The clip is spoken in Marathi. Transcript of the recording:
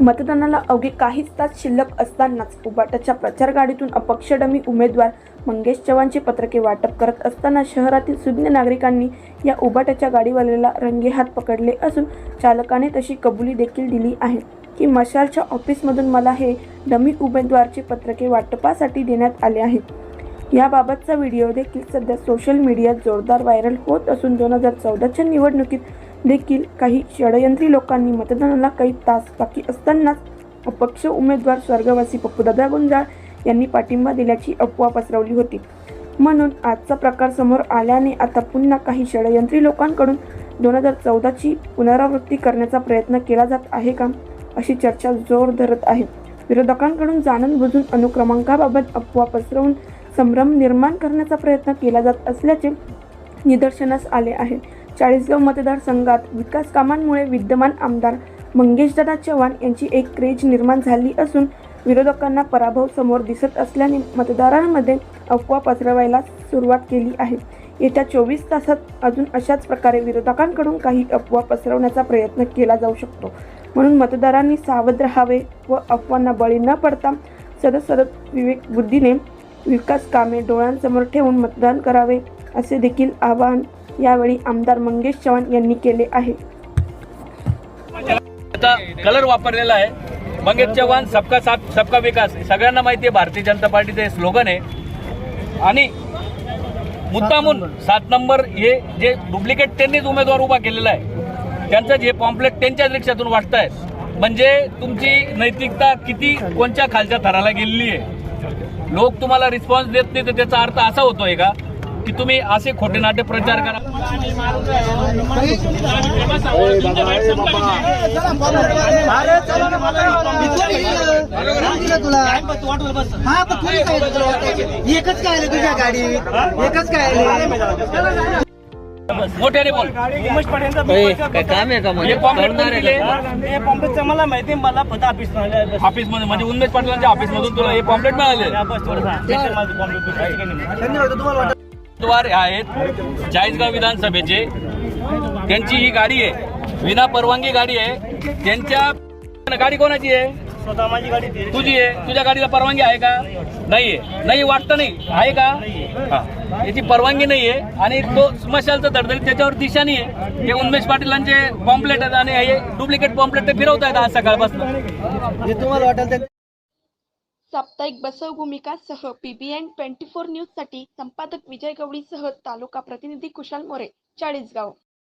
मतदानाला अवघे काहीच तास शिल्लक असतानाच उबाटाच्या प्रचार गाडीतून अपक्ष डमी उमेदवार मंगेश चव्हाणचे पत्रके वाटप करत असताना शहरातील सुज्ञ नागरिकांनी या उबाटाच्या गाडीवाल्याला रंगेहात पकडले असून चालकाने तशी कबुली देखील दिली आहे की मशालच्या ऑफिसमधून मला हे डमी उमेदवारचे पत्रके वाटपासाठी देण्यात आले आहेत. याबाबतचा व्हिडिओ देखील सध्या सोशल मीडियात जोरदार व्हायरल होत असून दोन हजार चौदाच्या निवडणुकीत देखील काही षडयंत्री लोकांनी मतदानाला काही तास बाकी असतानाच अपक्ष उमेदवार स्वर्गवासी पप्पूदादा गुंजाळ यांनी पाठिंबा दिल्याची अफवा पसरवली होती. म्हणून आजचा प्रकार समोर आल्याने आता पुन्हा काही षडयंत्री लोकांकडून दोन हजार चौदाची पुनरावृत्ती करण्याचा प्रयत्न केला जात आहे का अशी चर्चा जोर धरत आहे. विरोधकांकडून जाणून बुजून अनुक्रमांकाबाबत अफवा पसरवून संभ्रम निर्माण करण्याचा प्रयत्न केला जात असल्याचे निदर्शनास आले आहे. चाळीसगाव मतदारसंघात विकास कामांमुळे विद्यमान आमदार मंगेशदादा चव्हाण यांची एक क्रेज निर्माण झाली असून विरोधकांना पराभव समोर दिसत असल्याने मतदारांमध्ये अफवा पसरवायला सुरुवात केली आहे. येत्या चोवीस तासात अजून अशाच प्रकारे विरोधकांकडून काही अफवा पसरवण्याचा प्रयत्न केला जाऊ शकतो. म्हणून मतदारांनी सावध राहावे व अफवांना बळी न पडता सदत सदत विवेक बुद्धीने विकास कामे डोळ्यांसमोर ठेवून मतदान करावे असे देखील आवाहन यावेळी आमदार मंगेश चव्हाण यांनी केले आहे. आता कलर वापरलेला आहे. मंगेश चव्हाण सबका साथ सबका विकास. सगळ्यांना माहिती आहे भारतीय जनता पार्टीचं हे स्लोगन आहे. आणि मुद्दामून सात नंबर हे जे डुप्लिकेट त्यांनीच उमेदवार उभा केलेला आहे. त्यांचं जे पॉम्पलेट त्यांच्याच रिक्षातून वाटतायत म्हणजे तुमची नैतिकता किती कोणत्या खालच्या थराला गेलेली आहे. लोक तुम्हाला रिस्पॉन्स देत नाही तर त्याचा अर्थ असा होतोय का? की तुम्ही असे खोटे नाट्य प्रचार करा. हा? एकच काय आलं तुझ्या गाडीत एकच काय आले मोठ्याने बोल काय काम आहे का? हे हे पॉम्प्लेटचं मला माहिती आहे, मला पता ऑफिस ऑफिसमध्ये म्हणजे उन्मेष पाटलांच्या ऑफिस मधून तुला हे पॉम्पलेट मिळाले. बस थोडं. धन्यवाद तुम्हाला उमेदवार आहेत चाळीसगाव विधानसभेचे. त्यांची ही गाडी आहे. विना परवानगी गाडी आहे. त्यांच्या गाडी कोणाची आहे? स्वतः माझी गाडी ती तुझी आहे. तुझ्या गाडीला परवानगी आहे का? नाहीये. नाही वाटतं नाही. आहे का? हा. याची परवानगी नाहीये. आणि तो स्मशालचं धडधड त्याच्यावर दिशा नाही आहे हे उन्मेष पाटीलांचे पॉम्पलेट आहेत आणि हे डुप्लिकेट पॉम्पलेट ते फिरवत आहेत आज सकाळपासून. जे तुम्हाला वाटेल ते साप्ताहिक बसव भूमिकासह पीबीएन ट्वेंटी फोर न्यूजसाठी संपादक विजय गवळीसह तालुका प्रतिनिधी कुशाल मोरे चाळीसगाव.